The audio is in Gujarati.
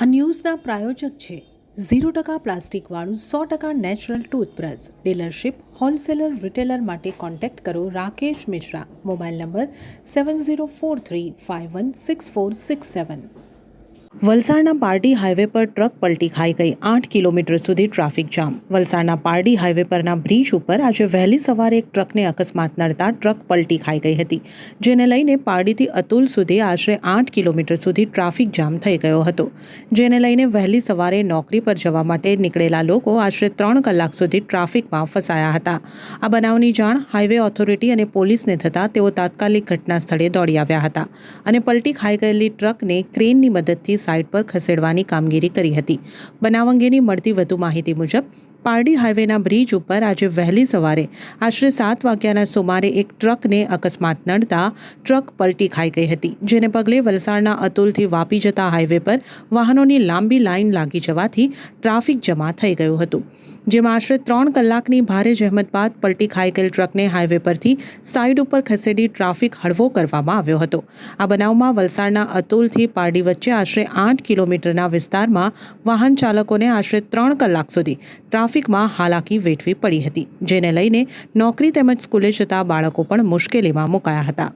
આ ન્યૂઝના પ્રાયોજક છે. ઝીરો ટકા પ્લાસ્ટિકવાળું સો ટકા natural toothbrush. Dealership, wholesaler, retailer માટે કોન્ટેક્ટ કરો Rakesh Mishra. Mobile number seven zero four three five one six four six seven. વલસાડના પારડી હાઈવે પર ટ્રક પલટી ખાઈ ગઈ. આઠ કિલોમીટર સુધી ટ્રાફિક જામ. વલસાડના પારડી હાઈવે પરના બ્રિજ ઉપર આજે વહેલી સવારે એક ટ્રકને અકસ્માત નડતા ટ્રક પલટી ખાઈ ગઈ હતી, જેને લઈને પારડીથી અતુલ સુધી આશરે આઠ કિલોમીટર સુધી ટ્રાફિક જામ થઈ ગયો હતો. જેને લઈને વહેલી સવારે નોકરી પર જવા માટે નીકળેલા લોકો આશરે ત્રણ કલાક સુધી ટ્રાફિકમાં ફસાયા હતા. આ બનાવની જાણ હાઈવે ઓથોરિટી અને પોલીસને થતાં તેઓ તાત્કાલિક ઘટના સ્થળે દોડી આવ્યા હતા અને પલટી ખાઈ ગયેલી ટ્રકને ક્રેનની મદદથી સાઇડ પર ખસેડવાની કામગીરી કરી હતી. બનાવ અંગેની મળતી વધુ માહિતી મુજબ, પારડી હાઈવેના બ્રિજ ઉપર આજે વહેલી સવારે, આશરે સાત વાગ્યાના સુમારે એક ટ્રકને અકસ્માત નડતા ટ્રક પલટી ખાઈ ગઈ હતી, જેને પગલે વલસાડના અતુલથી વાપી જતા હાઈવે પર વાહનોની લાંબી લાઇન લાગી જવાથી ટ્રાફિક જમા થઈ ગયું હતું. જેમાં આશરે ત્રણ કલાકની ભારે જહેમત બાદ પલટી ખાઈ ગયેલ ટ્રકને હાઈવે પરથી સાઈડ ઉપર ખસેડી ટ્રાફિક હળવો કરવામાં આવ્યો હતો. આ બનાવમાં વલસાડના અતુલથી પારડી વચ્ચે આશરે આઠ કિલોમીટરના વિસ્તારમાં વાહન ચાલકોને આશરે ત્રણ કલાક સુધી ટ્રાફિકમાં હાલાકી વેઠવી પડી હતી, જેને લઈને નોકરી તેમજ સ્કૂલે જતા બાળકો પણ મુશ્કેલીમાં મુકાયા હતા.